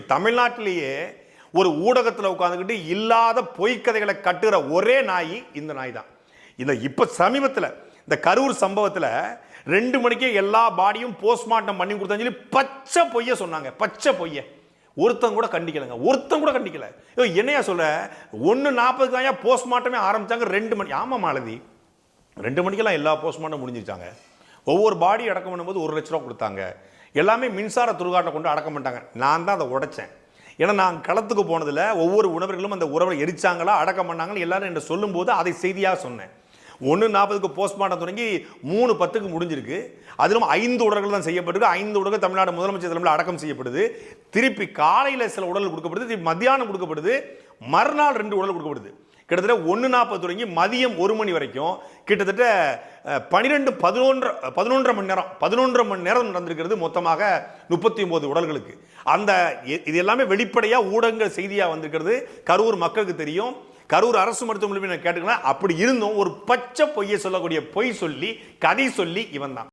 தமிழ்நாட்டிலேயே ஒரு ஊடகத்தில் உட்காந்துக்கிட்டு இல்லாத பொய்க்கதைகளை கட்டுகிற ஒரே நாய் இந்த நாய் தான் இந்த இப்போ சமீபத்தில் இந்த கரூர் சம்பவத்தில் ரெண்டு மணிக்கே எல்லா பாடியும் போஸ்ட்மார்ட்டம் பண்ணி கொடுத்தான்னு சொல்லி பச்சை பொய்ய சொன்னாங்க. பச்சை பொய்ய. ஒருத்தன் கூட கண்டிக்கலைங்க. ஒருத்தன் கூட கண்டிக்கல. ஐயோ, என்னையா சொல்ல ஒன்று நாற்பதுக்கு தான் போஸ்ட்மார்ட்டமே ஆரம்பிச்சாங்க. ரெண்டு மணி ஆமாம் மாலதி. ரெண்டு மணிக்கெல்லாம் எல்லா போஸ்ட்மார்ட்டம் முடிஞ்சிருச்சாங்க. ஒவ்வொரு பாடி அடக்கம் பண்ணும்போது ஒரு லட்ச ரூபா கொடுத்தாங்க. எல்லாமே மின்சார துருகாட்டை கொண்டு அடக்கம் பண்ணிட்டாங்க நான் தான் அதை உடைச்சேன். ஏன்னா நான் களத்துக்கு போனதில் ஒவ்வொரு உணவர்களும் அந்த உறவை எரிச்சாங்களா அடக்கம் பண்ணாங்கன்னு எல்லாரும் என்று சொல்லும்போது அதை செய்தியாக சொன்னேன். ஒன்று நாற்பதுக்கு போஸ்ட்மார்ட்டம் தொடங்கி மூணு பத்துக்கு முடிஞ்சிருக்கு. அதிலும் ஐந்து உடல்கள் தான் செய்யப்பட்டிருக்கு. ஐந்து உடல்கள் தமிழ்நாடு முதலமைச்சர் தலைமையில் அடக்கம் செய்யப்படுது. திருப்பி காலையில் சில உடல் கொடுக்கப்படுது திருப்பி மத்தியானம் கொடுக்கப்படுது. மறுநாள் ரெண்டு உடல் கொடுக்கப்படுது. கிட்டத்தட்ட ஒன்று நாற்பது தொடங்கி மதியம் ஒரு மணி வரைக்கும் கிட்டத்தட்ட பனிரெண்டு பதினொன்று பதினொன்றரை மணி நேரம் பதினொன்றரை மணி நேரம் நடந்திருக்கிறது மொத்தமாக முப்பத்தி ஒம்பது உடல்களுக்கு. அந்த இது எல்லாமே வெளிப்படையாக ஊடகங்கள் செய்தியாக வந்திருக்கிறது. கரூர் மக்களுக்கு தெரியும். கரூர் அரசு மருத்துவமனை நான் கேட்டுக்கலாம் அப்படி இருந்தும் ஒரு பச்சை பொய்யை சொல்லக்கூடிய பொய் சொல்லி கதை சொல்லி இவன் தான்.